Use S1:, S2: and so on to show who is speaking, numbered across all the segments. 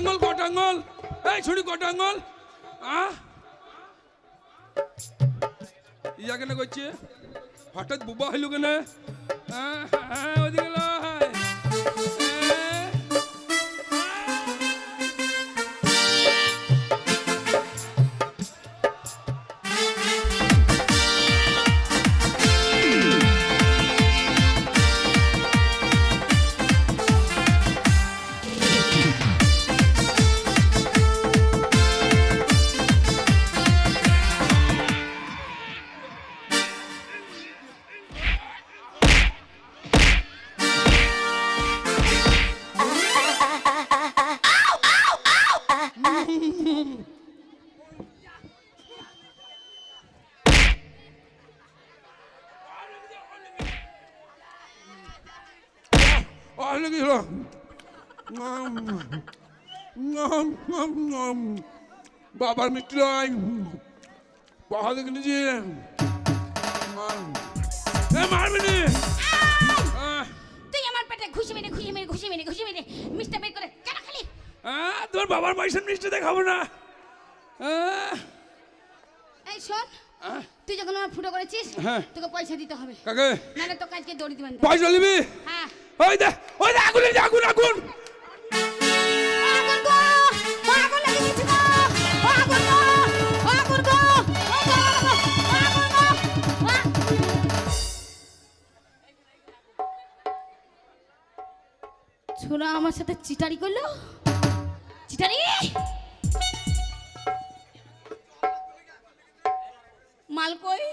S1: কটা আঙ্গল এই, ছুরি কটাঙ্গল ইয়া কেন করছে? হঠাৎ বুবা হইল কেন? হ্যাঁ হ্যাঁ ওদিকে Nom, nom. বাবার মিষ্টি লয় বাবা দেখে নিয়েছি মারবি নি আহ,
S2: তুই আমার পেটে ঘুষি মেরে ঘুষি মেরে ঘুষি মেরে ঘুষি মেরে মিষ্টি বের করে কেন খালি?
S1: আহ, তোর বাবার পয়সার মিষ্টি দেখাবো না।
S2: এই শোন তুই যখন আমার ফুটো করেছিস
S1: হ্যাঁ।
S2: তোকে পয়সা দিতে হবে।
S1: কাকে?
S2: নাহলে তো কাজকে দড়ি দিবেন
S1: পয়সা নিবি?
S2: হ্যাঁ।
S1: ওই দে ওই দে আগুন আগুন আগুন।
S2: ছোড়া আমার সাথে চিটারি করল? চিটারি? মাল কই?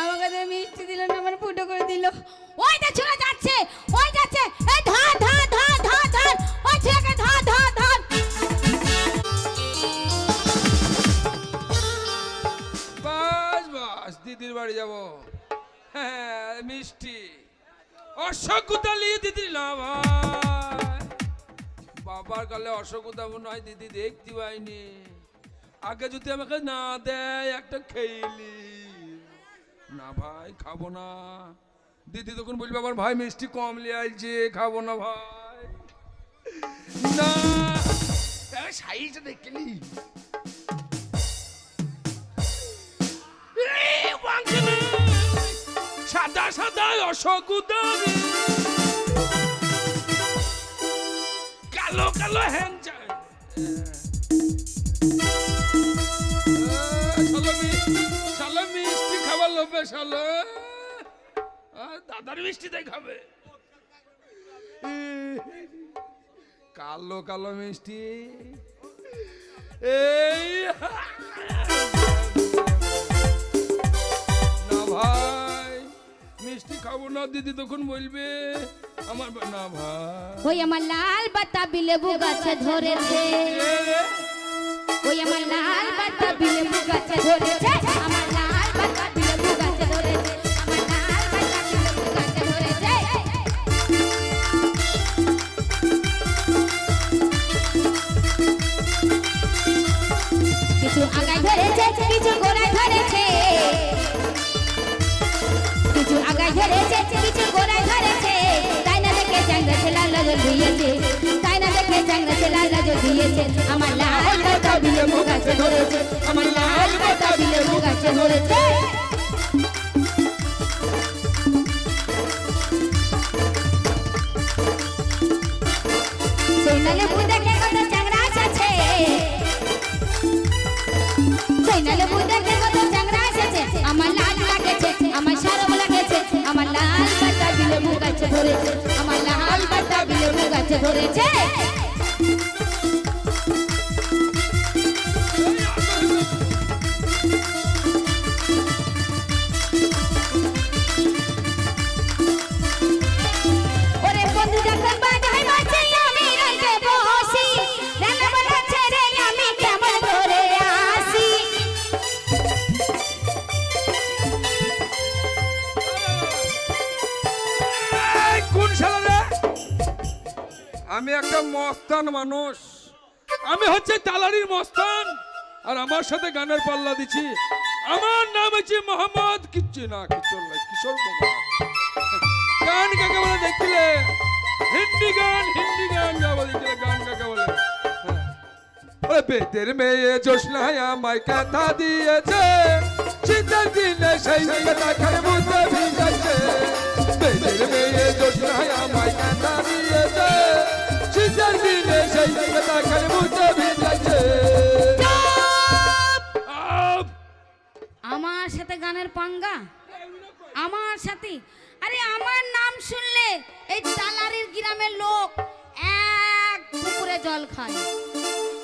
S2: আমাকে তো মিষ্টি দিল না আমার ফুটো করে দিল। ওই তো ছোড়া যাচ্ছে, ওই যাচ্ছে। এই ধর ধর ধর ধর ধর। ওই ছেলেকে ধর ধর ধর।
S1: বাস বাস, দিদির বাড়ি যাব। হ্যাঁ মিষ্টি। অসকুতা নিয়ে দিদির বাবার কালে অসকুতা মনে হয় দিদি দেখতে পাইনি। আগে যদি আমাকে না দেয়, একটা খেইলি না ভাই, খাব না। দিদি তখন বলবে, আমার ভাই মিষ্টি কম লিয়ে আইছে, খাব না ভাই। না। সাইজটা দেখলি সাদা সাদা অশোকুদার কালো কালো হ্যাংচা। শালো শালো। দাদার মিষ্টি তাই খাবে কালো কালো মিষ্টি। এই না ভাই মিষ্টি খাব না দিদি তখন বলবে আমার না ভাই।
S2: ওই আমার লাল বাতাবি লেবু গাছে ধরেছে। ওই আমার লাল বাতাবি লেবু গাছে ধরেছে। আমার লাল বাতাবি কিছু আগায় ধরেছে কিছু গোড়ায় ধরেছে কিছু আগায় ধরেছে কিছু গোড়ায় ধরেছে তাই না দেখে চ্যাংরা ছেলা নজর দিয়েছে তাই না দেখে চ্যাংরা ছেলা নজর দিয়েছে আমার লাল পাতা বিলে মুখ আছে ধরেছে আমার লাল পাতা বিলে মুখ আছে ধরেছে সোনালে বুদে কে কত চ্যাংরা আছে সোনালে বুদে কে কত চ্যাংরা এসেছে আমার লাল লাগেছে আমার শরম লাগেছে আমার লাল পাতা বিলে মুখ আছে ধরেছে আমার লাল পাতা বিলে আছে ধরেছে আমি
S1: একটা মস্তান মানুষ। আমি হচ্ছে তালারির মস্তান। আর আমার সাথে গানের পাল্লা দিছি আমার নাম হচ্ছে মোহাম্মদ কিচ্ছু না কিশোর নাই কিশোর কুমার। গান কাকে বলে দেখলে? হিন্দি গান হিন্দি গান গাবো দেখলে গান কাকে বলে? ওই বেদের মেয়ে জোসনায় আমায় কথা দিয়েছে। শীতের দিনে সেই কথা খায় বুঝতে ভিজেছে। বেদের মেয়ে জোসনায় আমায় কথা দিয়েছে।
S2: আমার সাথে গানের পাঙ্গা? আমার সাথে? আরে আমার নাম শুনলে এই তালারির গ্রামের লোক এক পুকুরে জল খায়।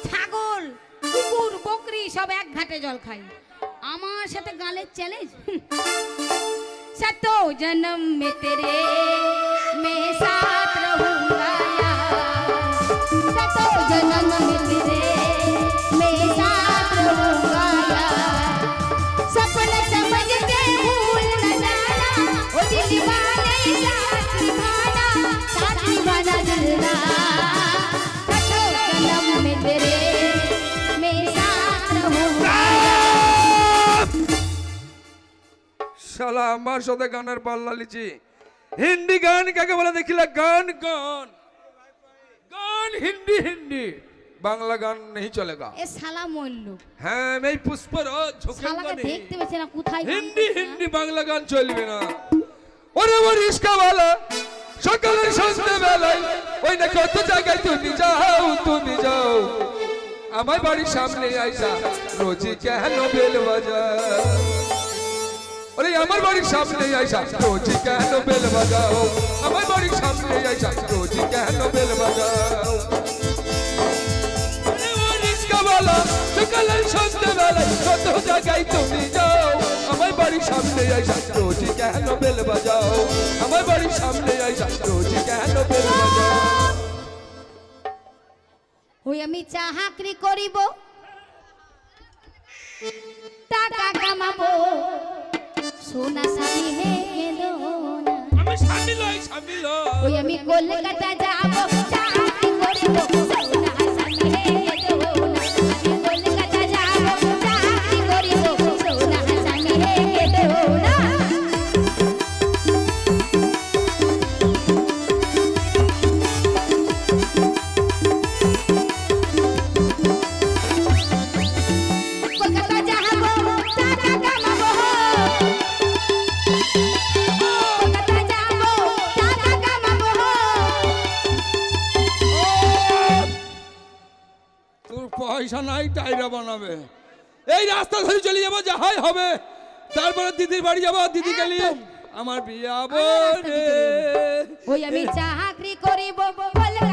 S2: ছাগল, কুকুর, বকরি সব এক ঘাটে জল খায়। আমার সাথে গানের চ্যালেঞ্জ সত জন্ম মে তেরে, মে সাথ রহুঙ্গা
S1: শালা আমার সাথে গানের পাল্লা লিচি। হিন্দি গান কাকে বলে? দেখিলা গান গান। গান হিন্দি হিন্দি বাংলা গান নেই চলেগা
S2: এ শালা মল্ল।
S1: হ্যাঁ এই পুষ্পরাজ ঝোঁকেঙ্গা নেই
S2: দেখতে পেছে না কোথায়
S1: হিন্দি হিন্দি বাংলা গান চলবে না। ওরে ও রিস্কাওয়ালা সকালের সন্ধ্যে বেলায় ওই না কত জায়গায় তুমি যাও তুমি যাও। আমার বাড়ির সামনে আইসা রোজি কেন বেল বাজাও? ওরে আমার বাড়ির সামনে আইসা রোজি কেন বেল বাজাও? আমার বাড়ির সামনে আইসা রোজি কেন বেল বাজাও? রিস্কাওয়ালা, সকালের সন্ধ্যেবেলায় কত জায়গায় তুমি যাও। আমার বাড়ির সামনে আইসা রোজি কেন বেল বাজাও। আমার বাড়ির সামনে আইসা রোজি কেন বেল বাজাও।
S2: ওই আমি চাকরি করিব। টাকা কামাবো। সোনা হে গেলো
S1: আমি
S2: ওই আমি কলকাতা যাব।
S1: পয়সা নাই টাইরা বানাবে। এই রাস্তা ধরে চলে যাব যা হয় হবে। তারপরে দিদির বাড়ি যাব দিদি নিয়ে আমার বিয়ে হব
S2: আমার রাস্তা দিয়ে
S1: রে
S2: ওই আমি চাকরি করিব কলকাতা